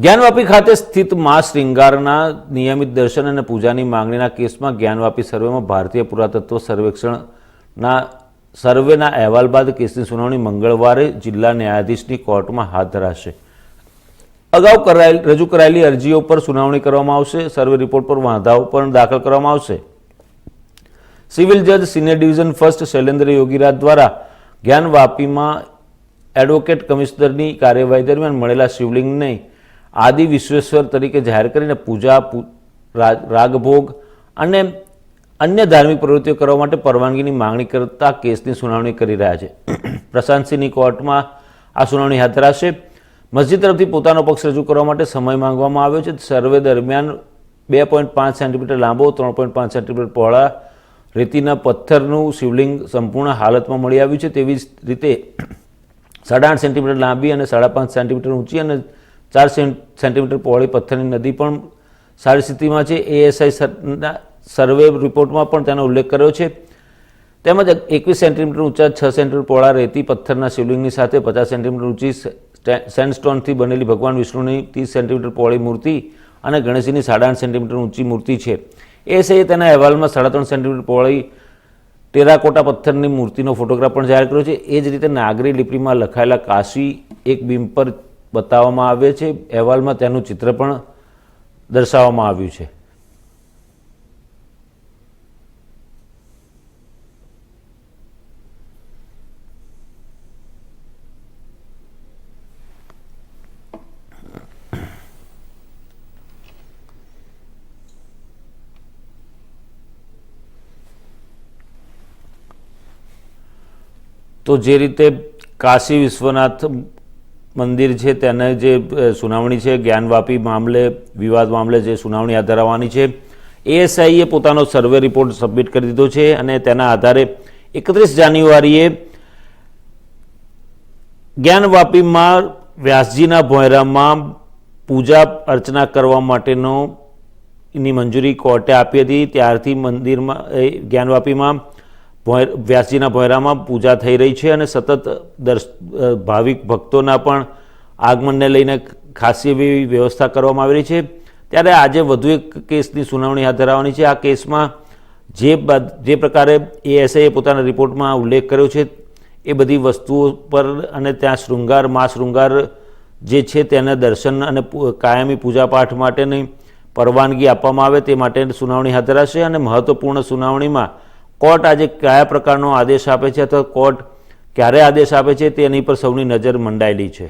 જ્ઞાનવાપી ખાતે સ્થિત મા શ્રૃંગારના નિયમિત દર્શન અને પૂજાની માંગણીના કેસમાં જ્ઞાનવાપી સર્વેમાં ભારતીય પુરાતત્વ સર્વેક્ષણના સર્વેના અહેવાલ બાદ કેસની સુનાવણી મંગળવારે જિલ્લા ન્યાયાધીશની કોર્ટમાં હાથ ધરાશે. અગાઉ કરાયેલ, રજૂ કરાયેલી અરજીઓ પર સુનાવણી કરવામાં આવશે. સર્વે રિપોર્ટ પર વાંધાઓ પણ દાખલ કરવામાં આવશે. સિવિલ જજ senior division first Shailendra Yogiraj દ્વારા જ્ઞાનવાપીમાં એડવોકેટ કમિશનરની કાર્યવાહી દરમિયાન મળેલા શિવલિંગને આદિ વિશ્વેશ્વર તરીકે જાહેર કરીને પૂજા રાગભોગ અને અન્ય ધાર્મિક પ્રવૃત્તિઓ કરવા માટે પરવાનગીની માંગણી કરતા કેસની સુનાવણી કરી રહ્યા છે. પ્રશાંતસિંહની કોર્ટમાં આ સુનાવણી હાથ ધરાશે. મસ્જિદ તરફથી પોતાનો પક્ષ રજૂ કરવા માટે સમય માંગવામાં આવ્યો છે. સર્વે દરમિયાન બે પોઈન્ટ પાંચ સેન્ટીમીટર લાંબો, ત્રણ પોઈન્ટ પાંચ સેન્ટીમીટર પહોળા રેતીના પથ્થરનું શિવલિંગ સંપૂર્ણ હાલતમાં મળી આવ્યું છે. તેવી જ રીતે સાડા આઠ સેન્ટીમીટર લાંબી અને સાડા પાંચ સેન્ટીમીટર ઊંચી અને ચાર સેન- સેન્ટીમીટર પહોળી પથ્થરની નદી પણ સારી સ્થિતિમાં છે. એએસઆઈ સર્વે રિપોર્ટમાં પણ તેનો ઉલ્લેખ કર્યો છે. તેમજ એકવીસ સેન્ટીમીટર ઊંચા, છ સેન્ટીમીટર પહોળા રેતી પથ્થરના શિવલિંગની સાથે પચાસ સેન્ટીમીટર ઊંચી સ્ટે- સેન્ડસ્ટોનથી બનેલી ભગવાન વિષ્ણુની ત્રીસ સેન્ટીમીટર પહોળી મૂર્તિ અને ગણેશજીની સાડા આઠ સેન્ટીમીટર ઊંચી મૂર્તિ છે. એએસઆઈએ તેના અહેવાલમાં સાડા ત્રણ સેન્ટીમીટર પહોળી ટેરાકોટા પથ્થરની મૂર્તિનો ફોટોગ્રાફ પણ જાહેર કર્યો છે. એ જ રીતે નાગરી લિપિમાં લખાયેલા કાશી એક બિંબ પર બતાવવામાં આવે છે. અહેવાલમાં તેનું ચિત્ર પણ દર્શાવવામાં આવ્યું છે. તો જે રીતે કાશી વિશ્વનાથ મંદિર છે, તેને જે સુનાવણી છે, જ્ઞાનવાપી મામલે, વિવાદ મામલે જે સુનાવણી હાથ ધરાવવાની છે, એએસઆઈએ પોતાનો સર્વે રિપોર્ટ સબમિટ કરી દીધો છે અને તેના આધારે એકત્રીસ જાન્યુઆરીએ જ્ઞાનવાપીમાં વ્યાસજીના ભોયરામાં પૂજા અર્ચના કરવા માટેનો ની મંજૂરી કોર્ટે આપી હતી. ત્યારથી મંદિરમાં જ્ઞાનવાપીમાં વ્યાસજીના ભોયરામાં પૂજા થઈ રહી છે અને સતત દર્શ ભાવિક ભક્તોના પણ આગમનને લઈને ખાસી એવી વ્યવસ્થા કરવામાં આવી રહી છે. ત્યારે આજે વધુ એક કેસની સુનાવણી હાથ ધરાવવાની છે. આ કેસમાં જે જે પ્રકારે એએસઆઈએ પોતાના રિપોર્ટમાં ઉલ્લેખ કર્યો છે, એ બધી વસ્તુઓ પર અને ત્યાં શૃંગાર, મા શૃંગાર જે છે તેના દર્શન અને કાયમી પૂજાપાઠ માટેની પરવાનગી આપવામાં આવે તે માટે સુનાવણી હાથ ધરાશે અને મહત્વપૂર્ણ સુનાવણીમાં કોર્ટ આજે કયા પ્રકારનો આદેશ આપે છે અથવા કોર્ટ ક્યારે આદેશ આપે છે તેની પર સૌની નજર મંડાયેલી છે.